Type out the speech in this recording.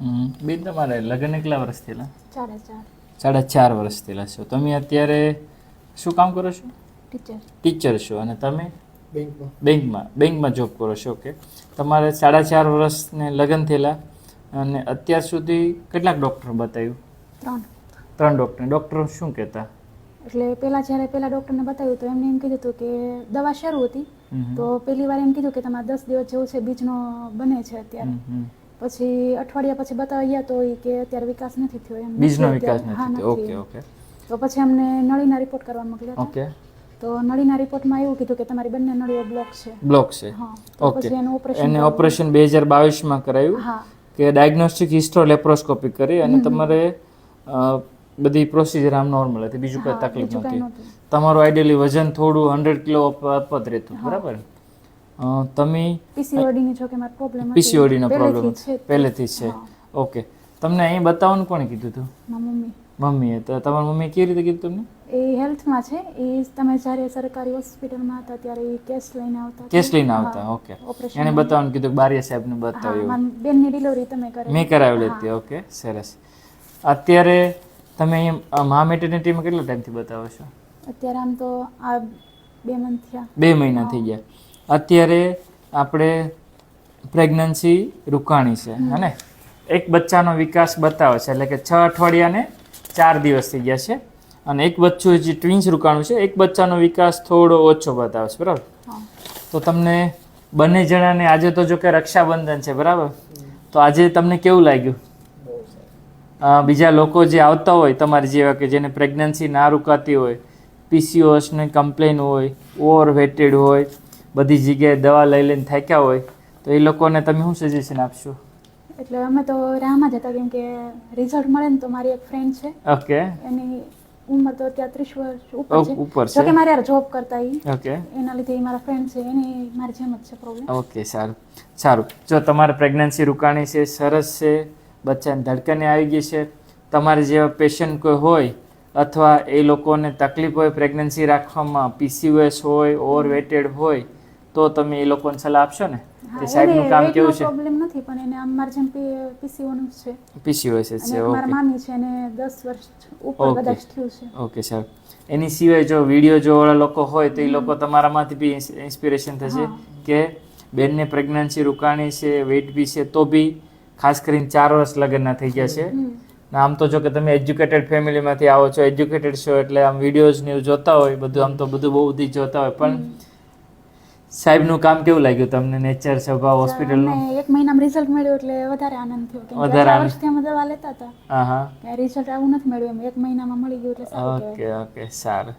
હમ. બેન તમારે લગ્ન કેટલા વર્ષ થયેલા? ચારે ચાર. સાડા ચાર વર્ષ થયેલા છો. તમે અત્યારે શું કામ કરો છો? ટીચર ટીચર છો. અને તમે? બેંકમાં. બેંકમાં. બેંકમાં જોબ કરો છો. ઓકે તમારે સાડા ચાર વર્ષને લગ્ન થયેલા. અને અત્યાર સુધી કેટલાક ડૉક્ટર બતાવ્યું? ત્રણ. ત્રણ ડૉક્ટર ડૉક્ટર શું કહેતા? એટલે પહેલાં જ્યારે પહેલાં ડૉક્ટરને બતાવ્યું તો એમને એમ કીધું હતું કે દવા શરૂ હતી. તો પહેલી વાર એમ કીધું કે તમારે દસ દિવસ જેવું છે બીજનો બને છે અત્યારે. પછી અઠવાડિયા પછી બતાવી ગયા તો એ કે અત્યારે વિકાસ નથી થયો એમ. બીજનો વિકાસ નથી. થયો. Okay okay. તો પછી અમને નળીના રિપોર્ટ કરવા મોકલ્યા ઓકે. તો નળીના રિપોર્ટમાં એવું કીધું કે તમારી બંને નળીઓ બ્લોક છે. બ્લોક છે. હા. ઓકે. એનું ઓપરેશન એને ઓપરેશન બે હજાર બાવીસમાં કરાયું કે ડાયગ્નોસ્ટિક હિસ્ટ્રો લેપ્રોસ્કોપી કરી અને તમારે બધી પ્રોસિજર આમ નોર્મલ હતી. બીજું કંઈ તકલીફ નથી તમારું આઈડિયલી વજન થોડું હંડ્રેડ કિલો અપત રહેતું બરાબર? તમે પીસીઓડીની જો કે મારો પ્રોબ્લેમ પીસીઓડીનો પ્રોબ્લેમ છે પહેલેથી છે. ઓકે. તમને અહીં બતાવવાનું કોણે કીધું હતું? મમ્મી. મમ્મીએ. તો તમારી મમ્મીએ કેવી રીતે કીધું તમને? એ હેલ્થમાં છે. એ તમે જ્યારે સરકારી હોસ્પિટલમાં હતા ત્યારે એ કેસ લઈને આવતા કેસ લઈને આવતા. ઓકે. એને બતાવવાનું કીધું બારિયા સાહેબને બતાવ્યું. બેનની ડિલિવરી તમે કરે મેં કરાવેલી હતી. ઓકે. સરસ. અત્યારે તમે અહીંયા મહા મેટર્નિટીમાં કેટલા ટાઈમથી બતાવો છો? અત્યારે આમ તો આ બે મંથ થયા. બે મહિના થઈ ગયા. અત્યારે આપણે પ્રેગ્નન્સી રૂકાણી છે હને? એક બચ્ચાનો વિકાસ બતાવે છે એટલે કે છ અઠવાડિયાને ચાર દિવસ થઈ ગયા છે. અને એક બચ્ચું જે ટ્વિન્સ રૂકાણું છે એક બચ્ચાનો વિકાસ થોડો ઓછો બતાવે છે બરાબર? તો તમને બંને જણાને આજે તો જો કે રક્ષાબંધન છે બરાબર? તો આજે તમને કેવું લાગ્યું? બીજા લોકો જે આવતા હોય તમારી જેવા કે જેને પ્રેગ્નન્સી ના રૂકાતી હોય પીસીઓસને કમ્પ્લેન હોય ઓવર વેટેડ હોય બધી જગ્યાએ દવા લઈ લઈને થાક્યા હોય તો એ લોકોને તમે શું સજેશન આપશો? એટલે અમે તો રાહમાં જ હતા કેમ કે રિઝલ્ટ મળે ને તો મારી એક ફ્રેન્ડ છે. ઓકે એની ઉંમર તો અત્યારે ત્રીસ વર્ષ ઉપર છે. ઉપર જો કે મારે યાર જોબ કરતા એ ઓકે એના લીધે મારા ફ્રેન્ડ છે એની મારી જેમ જ છે પ્રોબ્લેમ ઓકે સારું. સારું. જો તમારે પ્રેગ્નન્સી રોકાણી છે સરસ છે બચ્ચાને ધડકને આવી ગઈ છે તમારે જેવા પેશન્ટ કોઈ હોય અથવા એ લોકોને તકલીફ હોય પ્રેગ્નન્સી રાખવામાં પીસીઓએસ હોય ઓવરવેટેડ હોય તો તમે એ લોકોને સલાહ આપશો ને? કે સાહેબનું કામ કેવું છે? પ્રોબ્લેમ નથી પણ એને આમ મારી જેમ પીસીઓનું છે. પીસીઓએસ છે ઓકે મારા મામી છે અને 10 વર્ષ ઉપર કદાચ થયું છે. ઓકે સાહેબ એની સિવાય જો વીડિયો જોવાળા લોકો હોય તો એ લોકો તમારામાંથી બી ઇન્સ્પિરેશન થશે કે બેનને પ્રેગ્નન્સી રોકાણી છે વેઇટ બી છે તો બી ખાસ કરીને ચાર વર્ષ લગ્નના થઈ ગયા છે. આમ તો જો કે તમે એજ્યુકેટેડ ફેમિલીમાંથી આવો છો એજ્યુકેટેડ છો એટલે આમ વિડીયોઝ ને જોતા હોય બધું આમ તો બધું બહુ બધી જોતા હોય પણ સાહેબનું કામ કેવું લાગ્યું તમને? નેચર સભા હોસ્પિટલનું અમને એક મહિનામાં રિઝલ્ટ મળ્યું એટલે વધારે આનંદ થયો. કે વધારે આનંદ. અમે દવા લેતા હતા. હા હા. કે રિઝલ્ટ આવું નથી મળ્યું. એમ એક મહિનામાં મળી ગયું એટલે ઓકે ઓકે સારું.